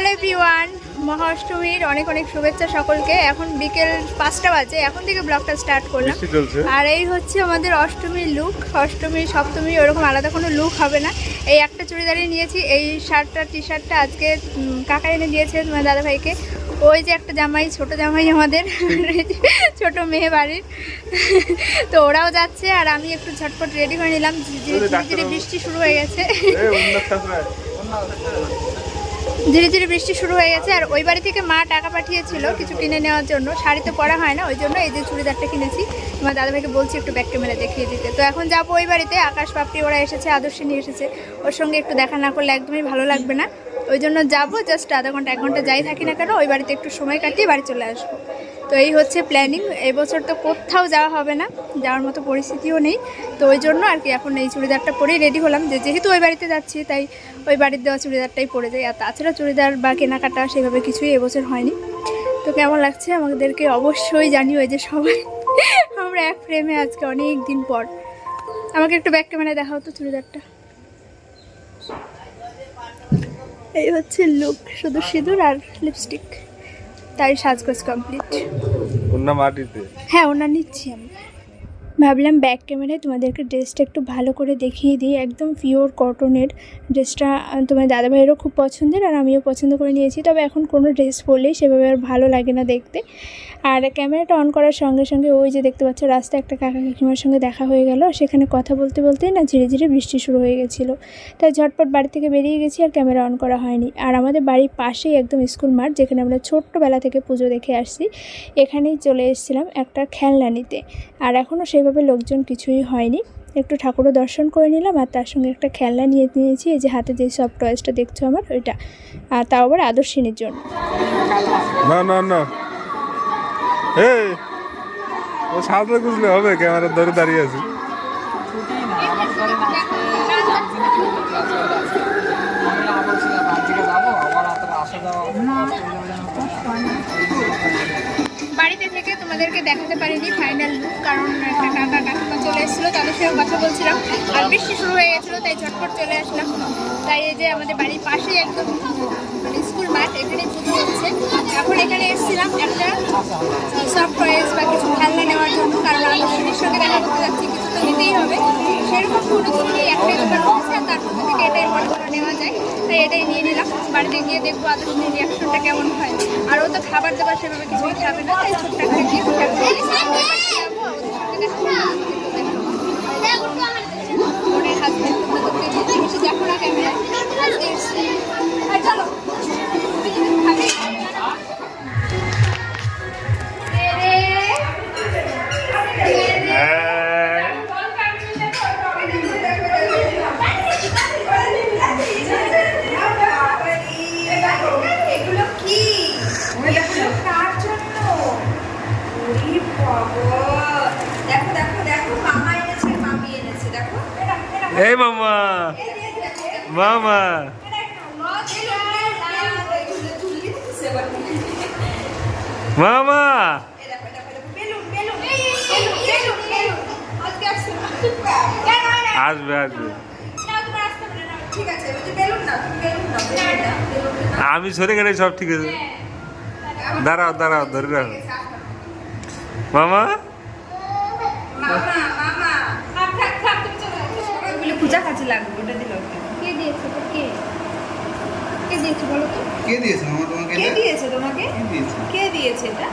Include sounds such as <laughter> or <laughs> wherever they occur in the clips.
Hello everyone মহা অষ্টমীর অনেক অনেক শুভেচ্ছা সকলকে। এখন বিকেল পাঁচটা বাজে এখন থেকে ব্লগটা স্টার্ট করলাম। আর এই হচ্ছে আমাদের অষ্টমীর লুক অষ্টমী সপ্তমী ওরকম আলাদা কোনো লুক হবে না। এই একটা চুড়িদারই নিয়েছি এই শার্টটা টি শার্টটা আজকে কাকা এনে দিয়েছে তোমার দাদাভাইকে। ওই যে একটা জামাই ছোট জামাই আমাদের ছোট মেয়ে বাড়ির। তো ওরাও যাচ্ছে আর আমি একটু ঝটপট রেডি হয়ে নিলাম। ধীরে ধীরে বৃষ্টি শুরু হয়ে গেছে। ধীরে ধীরে বৃষ্টি শুরু হয়ে গেছে আর ওই বাড়ি থেকে মা টাকা পাঠিয়েছিল কিছু কিনে নেওয়ার জন্য। শাড়ি তো পরা হয় না, ওই জন্য এই যে চুড়িদারটা কিনেছি। তোমার দাদাভাইকে বলছি একটু ব্যাক ক্যামেরা দেখিয়ে দিতে। তো এখন যাব ওই বাড়িতে, আকাশ পাপড়ি ওরা এসেছে আদর্শিনী এসেছে। ওর সঙ্গে একটু দেখা না করলে একদমই ভালো লাগবে না। ওই জন্য যাব জাস্ট আধা ঘণ্টা, এক ঘণ্টা যাই থাকি না কেন, ওই বাড়িতে একটু সময় কাটিয়ে বাড়ি চলে আসব। তো এই হচ্ছে প্ল্যানিং এবছর তো কোথাও যাওয়া হবে না, যাওয়ার মতো পরিস্থিতিও নেই। তো ওই জন্য আর কি এখন এই চুড়িদারটা পরেই রেডি হলাম। যে যেহেতু ওই বাড়িতে যাচ্ছি, তাই ওই বাড়ির দেওয়া চুড়িদারটাই পরে যাই। আর তাছাড়া চুড়িদার বা কেনাকাটা সেভাবে কিছুই এবছর হয়নি। তো কেমন লাগছে আমাদেরকে অবশ্যই জানিও যে সবাই। আমরা এক ফ্রেমে আজকে অনেক দিন পর। আমাকে একটু ব্যাক ক্যামেরায় দেখাও তো চুড়িদারটা। এই হচ্ছে লুক শুধু সিঁদুর আর লিপস্টিক তাই সাজগোজ কমপ্লিট মাটিতে? হ্যাঁ ওনার নিচ্ছি আমি। ভাবলাম ব্যাক ক্যামেরায় তোমাদেরকে ড্রেসটা একটু ভালো করে দেখিয়ে দিই। একদম পিওর কটনের ড্রেসটা তোমার দাদাভাইয়েরও খুব পছন্দের আর আমিও পছন্দ করে নিয়েছি। তবে এখন কোনো ড্রেস পরলেই সেভাবে আর ভালো লাগে না দেখতে। আর ক্যামেরাটা অন করার সঙ্গে সঙ্গে ওই যে দেখতে পাচ্ছ রাস্তায় একটা কাকা কাকিমার সঙ্গে দেখা হয়ে গেল। সেখানে কথা বলতে বলতেই না ধীরে ধীরে বৃষ্টি শুরু হয়ে গেছিল। তাই ঝটপট বাড়ি থেকে বেরিয়ে গেছি আর ক্যামেরা অন করা হয়নি। আর আমাদের বাড়ির পাশেই একদম স্কুল মাঠ যেখানে আমরা ছোট্টবেলা থেকে পুজো দেখে আসছি, এখানেই চলে এসেছিলাম একটা খেলনা নিতে। আর এখনও সেভাবে লোকজন কিছুই হয়নি। একটু ঠাকুরও দর্শন করে নিলাম আর তার সঙ্গে একটা খেলনা নিয়ে নিয়েছি, এই যে হাতে যে সব টয়েসটা দেখছ আমার, ওইটা। আর তাও আবার আদর্শিনীর জন্য। না না না। এই, ও সাঁতরে খুঁজলে হবে ক্যামেরা ধরে দাঁড়িয়ে আছি। বাড়িতে থেকে তোমাদেরকে দেখাতে পারিনি ফাইনাল লুক কারণ একটা কাকা কাকিমা চলে এসেছিল, তাদের সঙ্গে কথা বলছিলাম। আর বৃষ্টি শুরু হয়ে গেছিল, তাই ঝটপট চলে আসলাম। তাই এই যে আমাদের বাড়ির পাশেই একদম মানে স্কুল মাঠ এখানে পুজো হচ্ছে। এখন এখানে এসেছিলাম একটা টয়েস বা কিছু খেলনা নেওয়ার জন্য, কারণ আমি আদর্শনীর সঙ্গে দেখা করতে যাচ্ছি, কিছু তো নিতেই হবে। সেরকম কোনো একটাই দোকান রয়েছে, আর তার থেকে এটাই মনে নেওয়া যায়। তাই এটাই নিয়ে নিলাম। বাড়িতে গিয়ে দেখব আদর্শনীর রিয়াকশনটা কেমন হয়। আর ও তো খাবার দাবার সেভাবে কিছুই খাবে না, তাই ছোট্ট একটা ওর এই মামা। মামা। মামা। আসবে আসবে। আমি সরে গেলে সব ঠিক আছে দাঁড়াও দাঁড়াও, ধরে রাখো। মামা মামা থাক থাক থাক তুমি চলে পূজা কাজে লাগবে ওটা দিল কে? দিয়েছে তো? কে? কে দিয়েছে বলো তো? কে দিয়েছে মামা তোমাকে? কে দিয়েছে তোমাকে? কে দিয়েছে? এটা?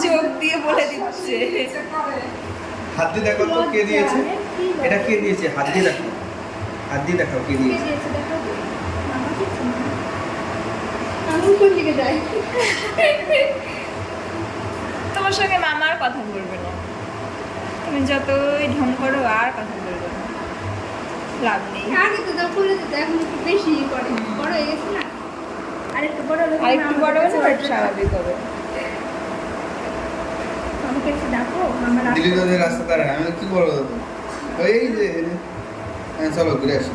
<laughs> চোখ দিয়ে বলে দিচ্ছে। হাত দিয়ে দেখো তো কে দিয়েছে। এটা কে দিয়েছে? হাত দিয়ে দেখো। হাত দিয়ে দেখাও কে দিয়েছে? আমি কোন দিকে যাই তোমার সঙ্গে মামার কথা বলবে না। তুমি যতই ঢং করো আর কথা বলবে না। লাভ নেই। আগে তো খুলে দিতে এখন একটু বেশি করে। বড় হয়ে গেছে না? আর একটু বড় হলে আর একটু বড় হলে একটু স্বাভাবিক হবে। আমাকে একটু ডাকো আমার দিল্লি রাস্তা তারা আমি কি বলব ওই যে হ্যাঁ, চলো ঘুরে আসি।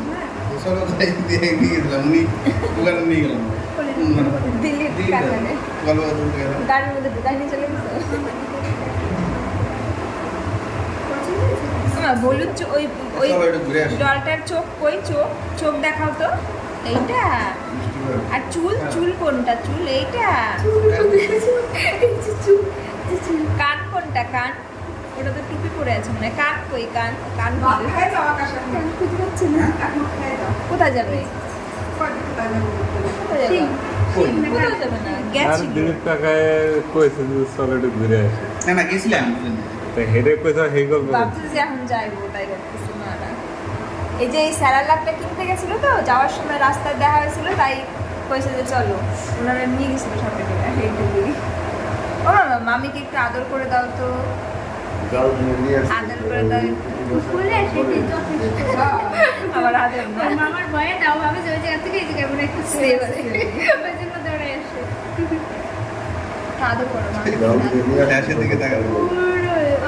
চলো তাই দিয়ে নিয়ে গেলাম উনি দোকানে নিয়ে গেলাম দিল্লি গল্প গাড়ির মধ্যে চলে গেছে বলুন ওই ওই ডলটার চোখ কই? চোখ চোখ দেখাও তো। এইটা? আর চুল চুল কোনটা? চুল এইটা? কান কোনটা? কান? ওটা তো টুপি পরে আছে মানে কান কই? কান কান কোথায়? কোথায় যাবে? কোথায় যাবে? না? গেছি। দিলীপ কইছে যে চলো ঘুরে আসি। না না গেছিলাম। তো হেডে কোথাও হে গল্প ভাবছি যে এখন যাইবো তাই ভাবতেছি না না। এই যে এই স্যালাডটা কিনতে গেছিল তো যাওয়ার সময় রাস্তায় দেখা হয়েছিল তাই কইছে যে চলো। ওনারা নিয়ে গেছিল ও মামিকে একটু আদর করে দাও তো। আদর করে দাও আমার আদর ভয়ে দাও ভাবে যে ওই জায়গা থেকে এই জায়গায় মনে হয় একটু সে safe বলে। ওই জন্য দৌড়ে আসে। আদর করো মামি। দিকে তাকাবো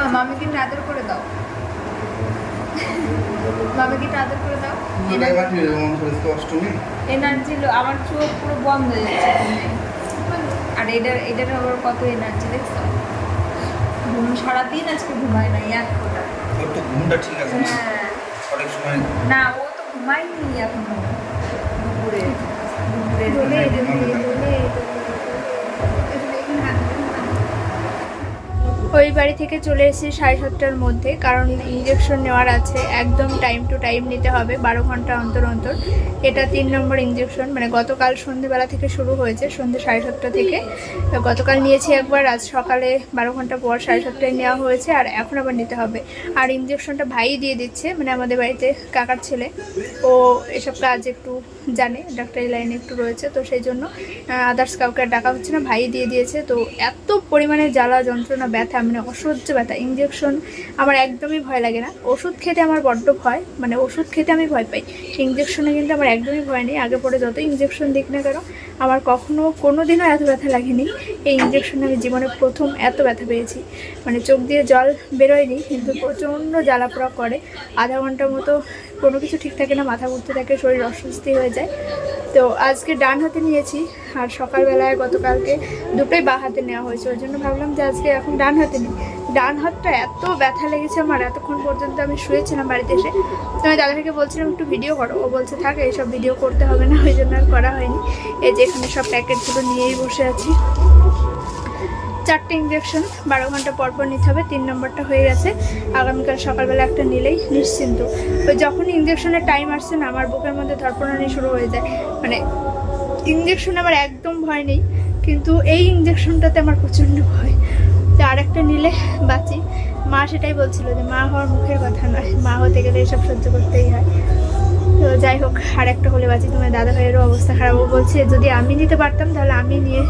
মামিকে একটু আদর করে দাও। মামিকে একটু আদর করে দাও। মন এনার্জি আমার চোখ পুরো বন্ধ হয়ে যাচ্ছে আর এটার এটার আবার কত এনার্জি দেখছ? ঘুম সারাদিন আজকে ঘুমায় নাই এক ফোঁটা। তো ঘুমটা ঠিক আছে হ্যাঁ। অনেক সময় না ও তো ঘুমায়নি এখনও। দুপুরে দুপুরে। ওই বাড়ি থেকে চলে এসেছি সাড়ে সাতটার মধ্যে, কারণ ইঞ্জেকশন নেওয়ার আছে, একদম টাইম টু টাইম নিতে হবে, বারো ঘণ্টা অন্তর অন্তর। এটা তিন নম্বর ইঞ্জেকশন মানে গতকাল সন্ধেবেলা থেকে শুরু হয়েছে সন্ধ্যে সাড়ে সাতটা থেকে। গতকাল নিয়েছি একবার, আজ সকালে বারো ঘণ্টা পর সাড়ে সাতটায় নেওয়া হয়েছে, আর এখন আবার নিতে হবে। আর ইঞ্জেকশনটা ভাই দিয়ে দিচ্ছে মানে আমাদের বাড়িতে কাকার ছেলে। ও এসব কাজ একটু জানে, ডাক্তারি লাইনে একটু রয়েছে, তো সেই জন্য আদার্স কাউকে ডাকা হচ্ছে না, ভাই দিয়ে দিয়েছে। তো এত পরিমাণে জ্বালা যন্ত্রণা, ব্যথা মানে অসহ্য ব্যথা ইঞ্জেকশন আমার একদমই ভয় লাগে না। ওষুধ খেতে আমার বড্ড ভয় মানে ওষুধ খেতে আমি ভয় পাই। ইঞ্জেকশনে কিন্তু আমার একদমই ভয় নেই। আগে পরে যত ইঞ্জেকশন দিক না কেন, আমার কখনো কোনো দিনও এত ব্যথা লাগেনি। এই ইঞ্জেকশনে আমি জীবনে প্রথম এত ব্যথা পেয়েছি। মানে চোখ দিয়ে জল বেরোয়নি, কিন্তু প্রচণ্ড জ্বালা পোড়া করে। আধা ঘণ্টার মতো কোনো কিছু ঠিক থাকে না, মাথা ঘুরতে থাকে, শরীর অস্বস্তি হয়ে যায়। তো আজকে ডান হাতে নিয়েছি, আর সকালবেলায় গতকালকে দুটোই বা হাতে নেওয়া হয়েছে। ওই জন্য ভাবলাম যে আজকে এখন ডান হাতে নিই। ডান হাতটা এত ব্যথা লেগেছে আমার, এতক্ষণ পর্যন্ত আমি শুয়েছিলাম বাড়িতে এসে। তো আমি দাদাকে বলছিলাম, একটু ভিডিও করো। ও বলছে, থাকে, এইসব ভিডিও করতে হবে না, ওই জন্য আর করা হয়নি। এই যে এখানে সব প্যাকেটগুলো নিয়েই বসে আছি। চারটে ইঞ্জেকশন বারো ঘণ্টা পরপর পর নিতে হবে, তিন নম্বরটা হয়ে গেছে। আগামীকাল সকালবেলা একটা নিলেই নিশ্চিন্ত। ওই যখন ইঞ্জেকশনের টাইম আসছে না, আমার বুকের মধ্যে ধরপড়ানি শুরু হয়ে যায়। মানে ইঞ্জেকশন আমার একদম ভয় নেই, কিন্তু এই ইঞ্জেকশনটাতে আমার প্রচণ্ড ভয়। তো আরেকটা নিলে বাঁচি। মা সেটাই বলছিল যে, মা হওয়ার মুখের কথা নয়। মা হতে গেলে এসব সহ্য করতেই হয়। তো যাই হোক আর একটা হলে বাঁচি তোমার দাদা ভাইয়েরও অবস্থা খারাপ। ও বলছে, যদি আমি নিতে পারতাম, তাহলে আমি নিয়ে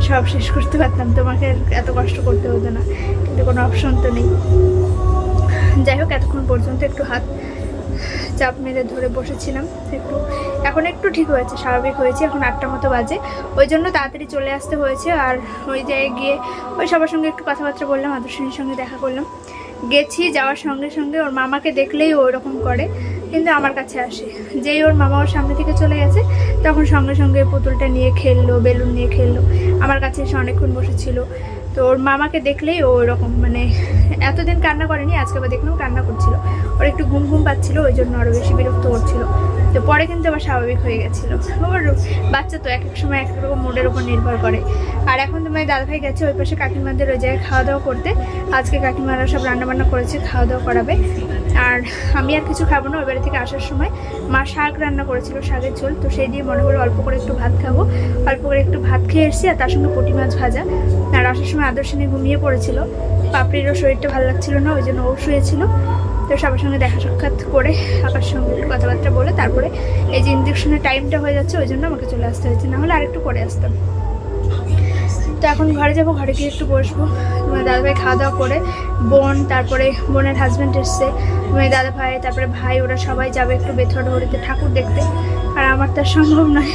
সব শেষ করতে পারতাম। তোমাকে এত কষ্ট করতে হতো না। কিন্তু কোনো অপশন তো নেই। যাই হোক, এতক্ষণ পর্যন্ত একটু হাত চাপ মেরে ধরে বসেছিলাম। একটু, এখন একটু ঠিক হয়েছে, স্বাভাবিক হয়েছে। এখন আটটা মতো বাজে। ওই জন্য তাড়াতাড়ি চলে আসতে হয়েছে। আর ওই জায়গায় গিয়ে, ওই সবার সঙ্গে একটু কথাবার্তা বললাম, আদর্শনীর সঙ্গে দেখা করলাম। গেছি, যাওয়ার সঙ্গে সঙ্গে ওর মামাকে দেখলেই ওরকম করে। কিন্তু আমার কাছে আসে। যেই ওর মামা ওর সামনে থেকে চলে গেছে, তখন সঙ্গে সঙ্গে পুতুলটা নিয়ে খেললো, বেলুন নিয়ে খেললো। আমার কাছে এসে অনেকক্ষণ বসেছিল। তো ওর মামাকে দেখলেই ও ওরকম মানে এতদিন কান্না করেনি, আজকে আবার দেখলাম কান্না করছিল। ওর একটু ঘুম ঘুম পাচ্ছিল, ওই জন্য আরও বেশি বিরক্ত করছিল তো পরে কিন্তু আবার স্বাভাবিক হয়ে গেছিল। ওর বাচ্চা তো এক এক সময় এক রকম মুডের উপর নির্ভর করে। আর এখন তোমার দাদাভাই গেছে ওই পাশে কাকিমাদের ওই জায়গায় খাওয়া দাওয়া করতে। আজকে কাকিমারা সব রান্নাবান্না করেছে, খাওয়া দাওয়া করাবে। আর আমি আর কিছু খাব না, ওই বাড়ি থেকে আসার সময় মা শাক রান্না করেছিল, শাকের ঝোল। তো সেই দিয়ে মনে হলো অল্প করে একটু ভাত খাব। অল্প করে একটু ভাত খেয়ে এসেছি আর তার সঙ্গে পুঁটি মাছ ভাজা। আর আসার সময় আদর্শনী ঘুমিয়ে পড়েছিল। পাপড়িরও শরীরটা ভালো লাগছিল না, ওই জন্য ও শুয়েছিল। তো সবার সঙ্গে দেখা সাক্ষাৎ করে আকার সঙ্গে কথাবার্তা বলে তারপরে এই যে ইঞ্জেকশনের টাইমটা হয়ে যাচ্ছে, ওই জন্য আমাকে চলে আসতে হয়েছে। নাহলে আরেকটু পরে আসতাম। তো এখন ঘরে যাব, ঘরে গিয়ে একটু বসবো। তোমার দাদাভাই খাওয়া দাওয়া করে, বোন, তারপরে বোনের হাজব্যান্ড এসছে। তোমার দাদা ভাই তারপরে ভাই, ওরা সবাই যাবে একটু বেথর হরিতে ঠাকুর দেখতে। আর আমার তো সম্ভব নয়।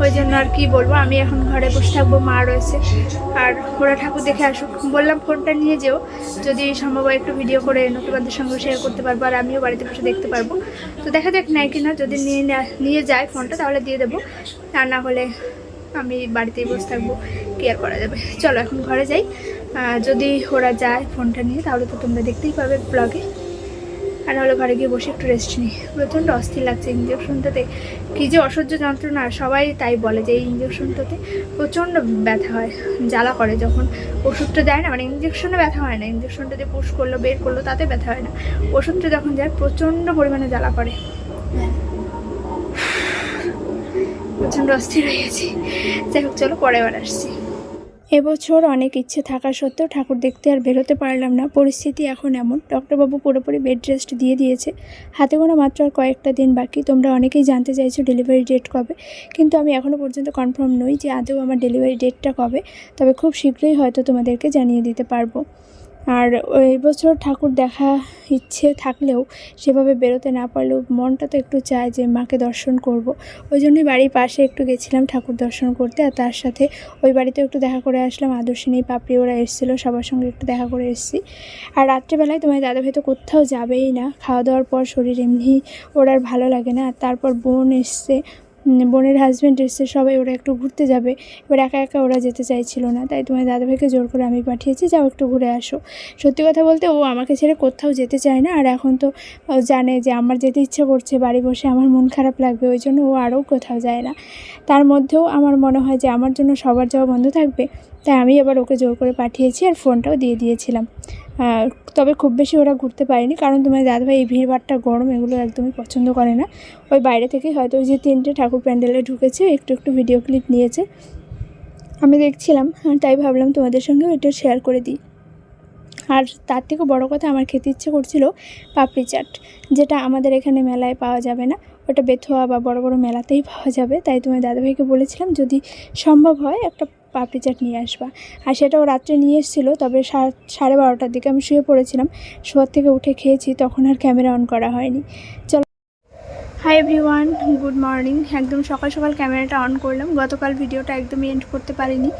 ওই জন্য আর কি বলব, আমি এখন ঘরে বসে থাকব, মা রয়েছে। আর ওরা ঠাকুর দেখে আসুক। বললাম ফোনটা নিয়ে যেও। যদি সম্ভব হয় একটু ভিডিও করে নতুনদের সঙ্গে শেয়ার করতে পারব, আর আমিও বাড়িতে বসে দেখতে পারব। তো দেখা যাক নেয় কিনা। যদি নেয়া- নিয়ে যায় ফোনটা, তাহলে দিয়ে দেবো। আর না হলে আমি বাড়িতেই বসে থাকব। কি আর করা যাবে। চলো, এখন ঘরে যাই। যদি ওরা যায় ফোনটা নিয়ে, তাহলে তো তোমরা দেখতেই পাবে ব্লগে আর হলো ঘরে গিয়ে বসে একটু রেস্ট নিই। প্রচণ্ড অস্থির লাগছে ইঞ্জেকশনটাতে কী যে অসহ্য যন্ত্রণা, সবাই তাই বলে যে এই ইঞ্জেকশনটাতে প্রচণ্ড ব্যথা হয়, জ্বালা করে যখন। ওষুধটা দেয় না মানে ইঞ্জেকশনে ব্যথা হয় না। ইঞ্জেকশনটা যে পুশ করল, বের করল, তাতে ব্যথা হয় না। ওষুধটা যখন যায় প্রচণ্ড পরিমাণে জ্বালা করে। প্রচণ্ড অস্থির হয়ে গেছি। যাই হোক, চলো পরে আবার আসছি। এবছর অনেক ইচ্ছে থাকা সত্ত্বেও ঠাকুর দেখতে আর বেরোতে পারলাম না। পরিস্থিতি এখন এমন। ডক্টরবাবু পুরোপুরি বেড রেস্ট দিয়ে দিয়েছে। হাতে গোনা মাত্র আর কয়েকটা দিন বাকি। তোমরা অনেকেই জানতে চাইছো ডেলিভারি ডেট কবে। কিন্তু আমি এখনও পর্যন্ত কনফার্ম নই যে আদৌ আমার ডেলিভারি ডেটটা কবে। তবে খুব শীঘ্রই হয়তো তোমাদেরকে জানিয়ে দিতে পারব। আর এই বছর ঠাকুর দেখা ইচ্ছে থাকলেও সেভাবে বেরোতে না পারলেও মনটা তো একটু চায় যে মাকে দর্শন করব। ওই জন্যই বাড়ির পাশে একটু গেছিলাম ঠাকুর দর্শন করতে আর তার সাথে ওই বাড়িতেও একটু দেখা করে আসলাম। আদর্শিনী, পাপড়ি ওরা এসেছিল, সবার সঙ্গে একটু দেখা করে এসেছি। আর রাত্রেবেলায় তোমার দাদা ভাই তো কোথাও যাবেই না। খাওয়া দাওয়ার পর শরীর এমনি ওর আর ভালো লাগে না। আর তারপর বোন এসছে বোনের হাজব্যান্ড এসছে সবাই ওরা একটু ঘুরতে যাবে। এবার একা একা ওরা যেতে চাইছিল না, তাই তোমার দাদাভাইকে জোর করে আমি পাঠিয়েছি, যাও একটু ঘুরে আসো। সত্যি কথা বলতে ও আমাকে ছেড়ে কোথাও যেতে চায় না, আর এখন তো জানে যে আমার যেতে ইচ্ছে করছে, বাড়ি বসে আমার মন খারাপ লাগবে, ওই জন্য ও আরও কোথাও যায় না। তার মধ্যেও আমার মনে হয় যে আমার জন্য সবার যাওয়া বন্ধ থাকবে, তাই আমি এবার ওকে জোর করে পাঠিয়েছি আর ফোনটাও দিয়ে দিয়েছিলাম। তবে খুব বেশি ওরা ঘুরতে পারেনি। কারণ তোমার দাদাভাই এই ভিড়ভাড়টা গরম, এগুলো একদমই পছন্দ করে না। ওই বাইরে থেকে হয়তো ওই যে তিনটে ঠাকুর প্যান্ডেলে ঢুকেছে, একটু একটু ভিডিও ক্লিপ নিয়েছে। আমি দেখছিলাম তাই ভাবলাম তোমাদের সঙ্গেও এটা শেয়ার করে দিই। আর তার থেকেও বড় কথা, আমার খেতে ইচ্ছে করছিল পাপড়ি চাট, যেটা আমাদের এখানে মেলায় পাওয়া যাবে না। ওটা বেথোয়া বা বড় বড় মেলাতেই পাওয়া যাবে। তাই তোমার দাদাভাইকে বলেছিলাম, যদি সম্ভব হয়, একটা পাপড়ি চাট নিয়ে আসবা। আর সেটাও রাত্রে নিয়ে এসেছিল, তবে সাড়ে বারোটার দিকে আমি শুয়ে পড়েছিলাম। শোয়ার থেকে উঠে খেয়েছি, তখন আর ক্যামেরা অন করা হয়নি। চলো হাই এভরিওয়ান গুড মর্নিং একদম সকাল সকাল ক্যামেরাটা অন করলাম। গতকাল ভিডিওটা একদমই এন্ড করতে পারিনি।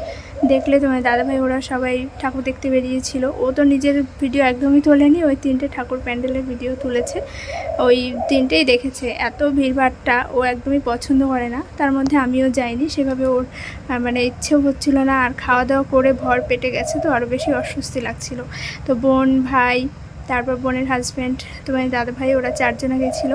দেখলে তোমার দাদাভাই, ওরা সবাই ঠাকুর দেখতে বেরিয়েছিল। ও তো নিজের ভিডিও একদমই তোলেনি, ওই তিনটে ঠাকুর প্যান্ডেলের ভিডিও তুলেছে। ওই তিনটেই দেখেছে। এত ভিড়ভাড়টা ও একদমই পছন্দ করে না। তার মধ্যে আমিও যাইনি। সেভাবে ওর মানে ইচ্ছেও হচ্ছিল না। আর খাওয়া দাওয়া করে ভর পেটে গেছে, তো আরও বেশি অস্বস্তি লাগছিল। তো বোন, ভাই তারপর বোনের হাজব্যান্ড তোমার দাদা ভাই ওরা চারজনে গেছিল।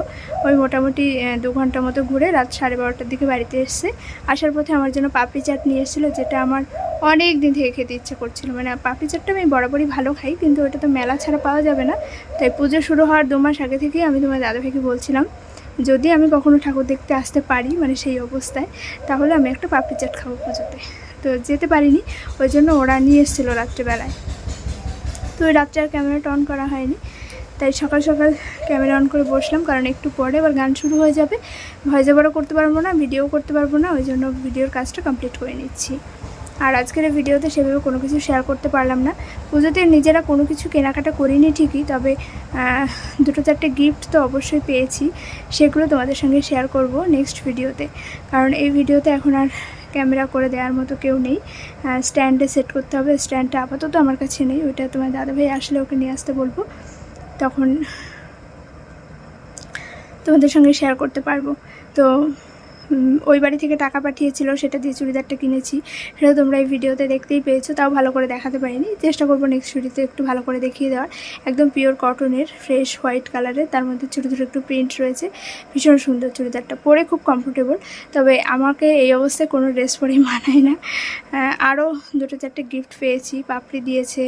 ওই মোটামুটি দু ঘণ্টা মতো ঘুরে রাত সাড়ে বারোটার দিকে বাড়িতে এসছে। আসার পথে আমার জন্য পাপড়ি চাট নিয়ে এসেছিল, যেটা আমার অনেক দিন থেকে খেতে ইচ্ছে করছিল। মানে পাপড়ি চাটটা আমি বরাবরই ভালো খাই, কিন্তু ওটা তো মেলা ছাড়া পাওয়া যাবে না। তাই পুজো শুরু হওয়ার দু মাস আগে থেকেই আমি তোমার দাদা ভাইকে বলছিলাম, যদি আমি কখনো ঠাকুর দেখতে আসতে পারি মানে সেই অবস্থায়, তাহলে আমি একটা পাপড়ি চাট খাব পুজোতে। তো যেতে পারিনি, ওই জন্য ওরা নিয়ে এসেছিল রাত্রেবেলায়। তো রাত্রে আর ক্যামেরাটা অন করা হয়নি। তাই সকাল সকাল ক্যামেরা অন করে বসলাম, কারণ একটু পরে আবার গান শুরু হয়ে যাবে। ভয়েস ওভারও করতে পারব না ভিডিও করতে পারব না, ওই জন্য ভিডিওর কাজটা কমপ্লিট করে নিচ্ছি। আর আজকের ভিডিওতে সেভাবে কোনো কিছু শেয়ার করতে পারলাম না। পুজোতে নিজেরা কোনো কিছু কেনাকাটা করিনি ঠিকই, তবে দুটো চারটে গিফট তো অবশ্যই পেয়েছি, সেগুলো তোমাদের সঙ্গে শেয়ার করব নেক্সট ভিডিওতে কারণ এই ভিডিওতে এখন আর ক্যামেরা করে দেওয়ার মতো কেউ নেই। স্ট্যান্ডে সেট করতে হবে। স্ট্যান্ডটা আপাতত আমার কাছে নেই। ওইটা তোমার দাদাভাই আসলে ওকে নিয়ে আসতে বলব। তখন তোমাদের সঙ্গে শেয়ার করতে পারব। তো ওই বাড়ি থেকে টাকা পাঠিয়েছিল, সেটা দিয়ে চুড়িদারটা কিনেছি। সেটা তোমরা এই ভিডিওতে দেখতেই পেয়েছ, তাও ভালো করে দেখাতে পারিনি। চেষ্টা করব নেক্সট ভিডিওতে একটু ভালো করে দেখিয়ে দেওয়ার। একদম পিওর কটনের ফ্রেশ হোয়াইট কালারের তার মধ্যে ছোটো ছোটো একটু প্রিন্ট রয়েছে। ভীষণ সুন্দর চুড়িদারটা, পরে খুব কমফোর্টেবল তবে আমাকে এই অবস্থায় কোনো ড্রেস পরেই মানায় না। আরও দুটো চারটে গিফট পেয়েছি, পাপড়ি দিয়েছে,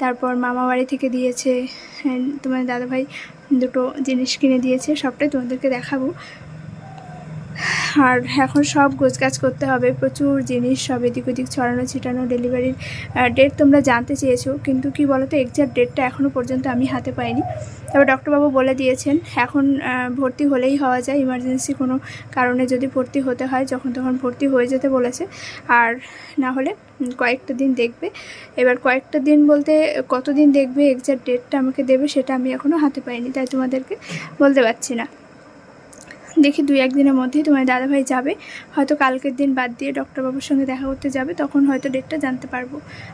তারপর মামা বাড়ি থেকে দিয়েছে তোমার দাদাভাই দুটো জিনিস কিনে দিয়েছে, সবটাই তোমাদেরকে দেখাবো। আর এখন সব গোছগাছ করতে হবে, প্রচুর জিনিস সব এদিক ওদিক ছড়ানো, ছিটানো ডেলিভারির ডেট তোমরা জানতে চেয়েছো, কিন্তু কি বলো তো এক্সাক্ট ডেটটা এখনও পর্যন্ত আমি হাতে পাইনি। তবে ডক্টরবাবু বলে দিয়েছেন, এখন ভর্তি হলেই হওয়া যায় ইমার্জেন্সি কোনো কারণে যদি ভর্তি হতে হয়, যখন তখন ভর্তি হয়ে যেতে বলেছে। আর না হলে কয়েকটা দিন দেখবে। এবার কয়েকটা দিন বলতে কতদিন দেখবে এক্সাক্ট ডেটটা আমাকে দেবে, সেটা আমি এখনও হাতে পাইনি, তাই তোমাদেরকে বলতে পারছি না। দেখি দুই একদিনের মধ্যেই তোমার দাদাভাই যাবে। হয়তো কালকের দিন বাদ দিয়ে ডক্টরবাবুর সঙ্গে দেখা করতে যাবে, তখন হয়তো ডেটটা জানতে পারব।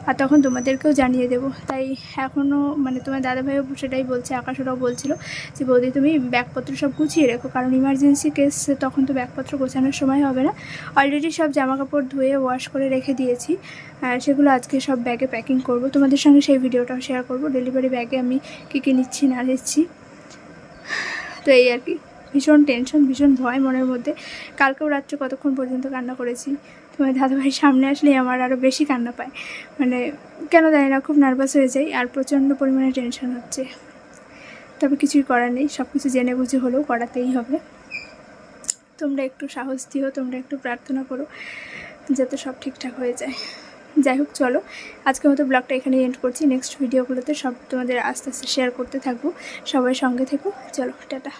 আর তখন তোমাদেরকেও জানিয়ে দেবো। তাই এখনও মানে তোমার দাদাভাইও সেটাই বলছে আকাশরাও বলছিল যে, বৌদি, তুমি ব্যাগপত্র সব গুছিয়ে রেখো। কারণ ইমার্জেন্সি কেস তখন তো ব্যাগপত্র গোছানোর সময় হবে না। অলরেডি সব জামা কাপড় ধুয়ে ওয়াশ করে রেখে দিয়েছি। সেগুলো আজকে সব ব্যাগে প্যাকিং করব। তোমাদের সঙ্গে সেই ভিডিওটাও শেয়ার করব। ডেলিভারি ব্যাগে আমি কী কী নিচ্ছি, না নিচ্ছি। তো এই আর কি। ভীষণ টেনশন, ভীষণ ভয় মনের মধ্যে। কালকেও রাত্রে কতক্ষণ পর্যন্ত কান্না করেছি? তোমার দাদাভাইয়ের সামনে আসলেই আমার আরও বেশি কান্না পায়। মানে কেন জানি না, খুব নার্ভাস হয়ে যাই আর প্রচণ্ড পরিমাণে টেনশন হচ্ছে। তবে কিছুই করার নেই সব কিছু জেনে বুঝে হলেও করাতেই হবে। তোমরা একটু সাহস দিও, তোমরা একটু প্রার্থনা করো, যাতে সব ঠিকঠাক হয়ে যায়। যাই হোক, চলো। আজকের মতো ব্লগটা এখানে এন্ড করছি। নেক্সট ভিডিওগুলোতে সব তোমাদের আস্তে আস্তে শেয়ার করতে থাকব। সবাই সঙ্গে থেকো। চলো, টাটা।